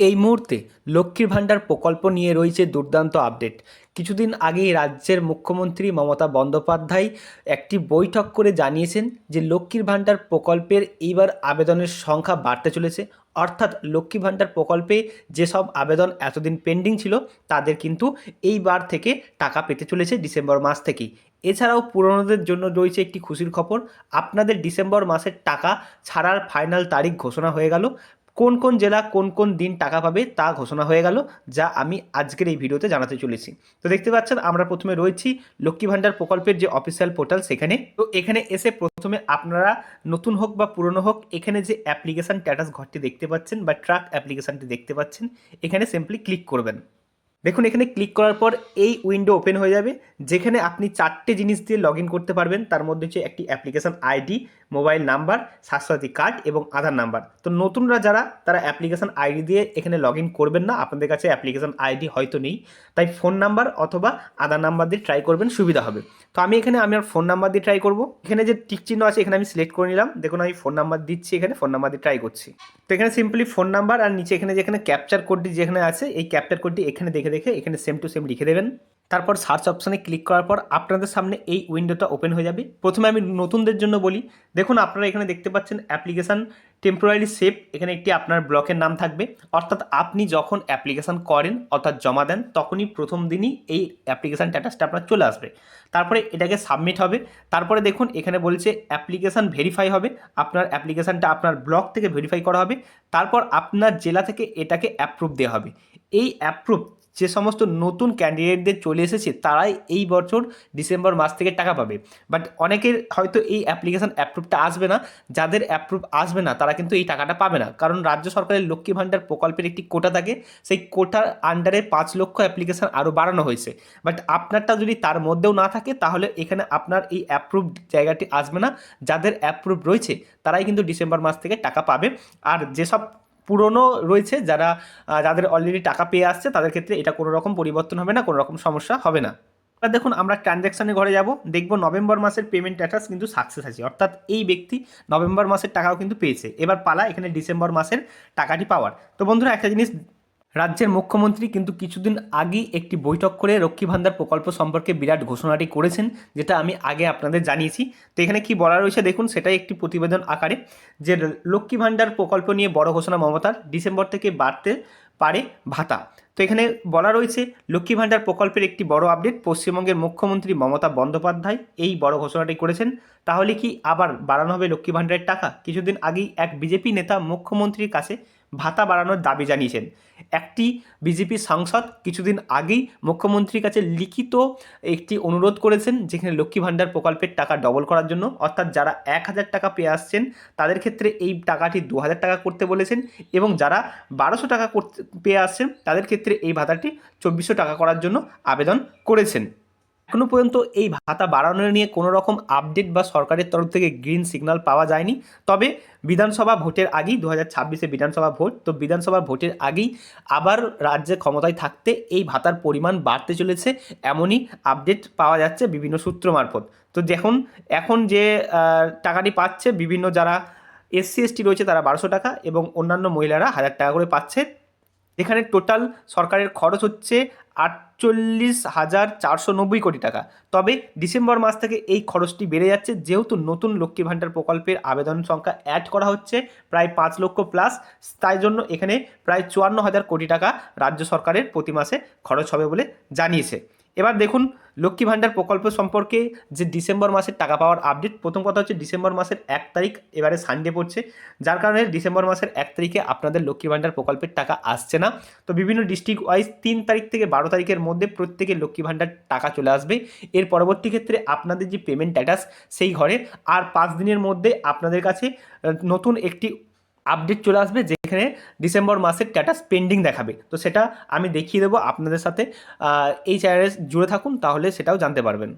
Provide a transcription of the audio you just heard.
এই মুহূর্তে লক্ষ্মীর ভাণ্ডার প্রকল্প নিয়ে রয়েছে দুর্দান্ত আপডেট। কিছুদিন আগেই রাজ্যের মুখ্যমন্ত্রী মমতা বন্দ্যোপাধ্যায় একটি বৈঠক করে জানিয়েছেন যে লক্ষ্মীর ভাণ্ডার প্রকল্পের এইবার আবেদনের সংখ্যা বাড়তে চলেছে। অর্থাৎ লক্ষ্মী ভাণ্ডার প্রকল্পে যেসব আবেদন এতদিন পেন্ডিং ছিল, তাদের কিন্তু এইবার থেকে টাকা পেতে চলেছে ডিসেম্বর মাস থেকেই। এছাড়াও পুরনোদের জন্য রয়েছে একটি খুশির খবর। আপনাদের ডিসেম্বর মাসের টাকা ছাড়ার ফাইনাল তারিখ ঘোষণা হয়ে গেল। কোন কোন জেলা কোন কোন দিন টাকা পাবে তা ঘোষণা হয়ে গেল, যা আমি আজকের এই ভিডিওতে জানাতে চলেছি। তো দেখতে পাচ্ছেন, আমরা প্রথমে রয়েছি লক্ষ্মী ভাণ্ডার প্রকল্পের যে অফিসিয়াল পোর্টাল সেখানে। তো এখানে এসে প্রথমে আপনারা নতুন হোক বা পুরনো হোক, এখানে যে অ্যাপ্লিকেশান স্ট্যাটাস ঘরটি দেখতে পাচ্ছেন বা ট্রাক অ্যাপ্লিকেশানটি দেখতে পাচ্ছেন, এখানে সিম্পলি ক্লিক করবেন। দেখুন, এখানে ক্লিক করার পর এই উইন্ডো ওপেন হয়ে যাবে, যেখানে আপনি চারটে জিনিস দিয়ে লগ করতে পারবেন। তার মধ্যে হচ্ছে একটি application ID mobile number Swasthya Sathi card এবং আধার নাম্বার তো নতুনরা যারা, তারা অ্যাপ্লিকেশন আইডি দিয়ে এখানে লগ করবেন না। আপনাদের কাছে অ্যাপ্লিকেশন আইডি হয়তো নেই। তাই ফোন নাম্বার অথবা আধার নাম্বার দিয়ে ট্রাই করবেন, সুবিধা হবে। তো আমি এখানে, আমি আমার ফোন নাম্বার দিয়ে ট্রাই করব। এখানে যে টিক চিহ্ন আছে, এখানে আমি সিলেক্ট করে নিলাম। দেখুন, আমি ফোন নাম্বার দিচ্ছি এখানে ফোন নাম্বার দিয়ে ট্রাই করছি। তো এখানে সিম্পলি ফোন নাম্বার আর নিচে এখানে যেখানে ক্যাপচার কোডটি যেখানে আছে, এই ক্যাপচার কোডটি এখানে দেখে দেখে এখানে সেম টু সেম লিখে দেবেন। তারপর সার্চ অপশানে ক্লিক করার পর আপনাদের সামনে এই উইন্ডোটা ওপেন হয়ে যাবে। প্রথমে আমি নতুনদের জন্য বলি, দেখুন আপনারা এখানে দেখতে পাচ্ছেন অ্যাপ্লিকেশান টেম্পোরারি সেভ এখানে একটি আপনার ব্লকের নাম থাকবে। অর্থাৎ আপনি যখন অ্যাপ্লিকেশান করেন, অর্থাৎ জমা দেন, তখনই প্রথম দিনই এই অ্যাপ্লিকেশান স্ট্যাটাসটা আপনার চলে আসবে। তারপরে এটাকে সাবমিট হবে। তারপরে দেখুন এখানে বলছে অ্যাপ্লিকেশান ভেরিফাই হবে। আপনার অ্যাপ্লিকেশানটা আপনার ব্লক থেকে ভেরিফাই করা হবে। তারপর আপনার জেলা থেকে এটাকে অ্যাপ্রুভ দেওয়া হবে। এই অ্যাপ্রুভ যে সমস্ত নতুন ক্যান্ডিডেটদের চলে এসেছে, তারাই এই বছর ডিসেম্বর মাস থেকে টাকা পাবে। বাট অনেকের হয়তো এই অ্যাপ্লিকেশান অ্যাপ্রুভটা আসবে না। যাদের অ্যাপ্রুভ আসবে না, তারা কিন্তু এই টাকাটা পাবে না। কারণ রাজ্য সরকারের লক্ষ্মী ভাণ্ডার প্রকল্পের একটি কোটা থাকে, সেই কোটার আন্ডারে পাঁচ লক্ষ অ্যাপ্লিকেশান আরও বাড়ানো হয়েছে। বাট আপনারটা যদি তার মধ্যেও না থাকে, তাহলে এখানে আপনার এই অ্যাপ্রুভ জায়গাটি আসবে না। যাদের অ্যাপ্রুভ রয়েছে, তারাই কিন্তু ডিসেম্বর মাস থেকে টাকা পাবে। আর যেসব পুরনো রয়েছে যারা যাদের অলরেডি টাকা পেয়ে আসছে, তাদের ক্ষেত্রে এটা কোনো রকম পরিবর্তন হবে না, কোনো রকম সমস্যা হবে না। এবার দেখুন, আমরা ট্রানজ্যাকশানে ঘরে যাব, দেখব নভেম্বর মাসের পেমেন্ট স্ট্যাটাস কিন্তু সাকসেস আছে, অর্থাৎ এই ব্যক্তি নভেম্বর মাসের টাকাও কিন্তু পেয়েছে। এবার পালা এখানে ডিসেম্বর মাসের টাকাটি পাওয়ার। তো বন্ধুরা, একটা জিনিস রাজ্যের মুখ্যমন্ত্রী কিন্তু কিছুদিন আগেই একটি বৈঠক করে লক্ষ্মী ভান্ডার প্রকল্প সম্পর্কে বিরাট ঘোষণাটি করেছেন, যেটা আমি আগে আপনাদের জানিয়েছি। তো এখানে কি বলা রয়েছে দেখুন, সেটাই একটি প্রতিবেদন আকারে, যে লক্ষ্মী ভান্ডার প্রকল্প নিয়ে বড় ঘোষণা মমতার ডিসেম্বর থেকে বাড়তে পারে ভাতা। তো এখানে বলা রয়েছে লক্ষ্মী ভাণ্ডার প্রকল্পের একটি বড় আপডেট, পশ্চিমবঙ্গের মুখ্যমন্ত্রী মমতা বন্দ্যোপাধ্যায় এই বড় ঘোষণাটি করেছেন। তাহলে কি আবার বাড়ানো হবে লক্ষ্মী ভাণ্ডারের টাকা? কিছুদিন আগেই এক বিজেপি নেতা মুখ্যমন্ত্রীর কাছে ভাতা বাড়ানোর দাবি জানিয়েছেন। একটি বিজেপি সাংসদ কিছুদিন আগেই মুখ্যমন্ত্রীর কাছে লিখিত একটি অনুরোধ করেছেন, যেখানে লক্ষ্মী ভাণ্ডার প্রকল্পের টাকা ডবল করার জন্য। অর্থাৎ যারা এক হাজার টাকা পেয়ে আসছেন, তাদের ক্ষেত্রে এই টাকাটি দু হাজার টাকা করতে বলেছেন এবং যারা বারোশো টাকা করতে, পেয়ে আসছেন, তাদের ক্ষেত্রে এই ভাতাটি চব্বিশশো টাকা করার জন্য আবেদন করেছেন। এখনও পর্যন্ত এই ভাতা বাড়ানো নিয়ে কোনো রকম আপডেট বা সরকারের তরফ থেকে গ্রিন সিগন্যাল পাওয়া যায়নি। তবে বিধানসভা ভোটের আগেই দু হাজার ছাব্বিশে বিধানসভা ভোট, তো বিধানসভা ভোটের আগেই আবার রাজ্যে ক্ষমতায় থাকতে এই ভাতার পরিমাণ বাড়তে চলেছে এমনই আপডেট পাওয়া যাচ্ছে বিভিন্ন সূত্র মারফত। তো দেখুন, এখন যে টাকাটি পাচ্ছে বিভিন্ন যারা এসসি এসটি রয়েছে তারা বারোশো টাকা এবং অন্যান্য মহিলারা হাজার টাকা করে পাচ্ছে। এখানে টোটাল সরকারের খরচ হচ্ছে আটচল্লিশ হাজার চারশো নব্বই কোটি টাকা। তবে ডিসেম্বর মাস থেকে এই খরচটি বেড়ে যাচ্ছে, যেহেতু নতুন লক্ষ্মী ভাণ্ডার প্রকল্পের আবেদন সংখ্যা অ্যাড করা হচ্ছে প্রায় পাঁচ লক্ষ প্লাস তাই জন্য এখানে প্রায় চুয়ান্ন হাজার কোটি টাকা রাজ্য সরকারের প্রতি মাসে খরচ হবে বলে জানিয়েছে। এবার দেখুন লক্ষ্মী ভাণ্ডার প্রকল্প সম্পর্কে যে ডিসেম্বর মাসের টাকা পাওয়ার আপডেট প্রথম কথা হচ্ছে ডিসেম্বর মাসের এক তারিখ এবারে সানডে পড়ছে, যার কারণে ডিসেম্বর মাসের এক তারিখে আপনাদের লক্ষ্মী ভাণ্ডার প্রকল্পের টাকা আসছে না। তো বিভিন্ন ডিস্ট্রিক্ট ওয়াইজ তিন তারিখ থেকে বারো তারিখের মধ্যে প্রত্যেকে লক্ষ্মী ভাণ্ডার টাকা চলে আসবে। এর পরবর্তী ক্ষেত্রে আপনাদের যে পেমেন্ট স্ট্যাটাস সেই ঘরে আর পাঁচ দিনের মধ্যে আপনাদের কাছে নতুন একটি আপডেট চলে আসবে যেখানে ডিসেম্বর মাসের স্ট্যাটাস পেন্ডিং দেখাবে। তো সেটা আমি দেখিয়ে দেবো আপনাদের সাথে। এই চ্যানেলে জুড়ে থাকুন, তাহলে সেটাও জানতে পারবেন।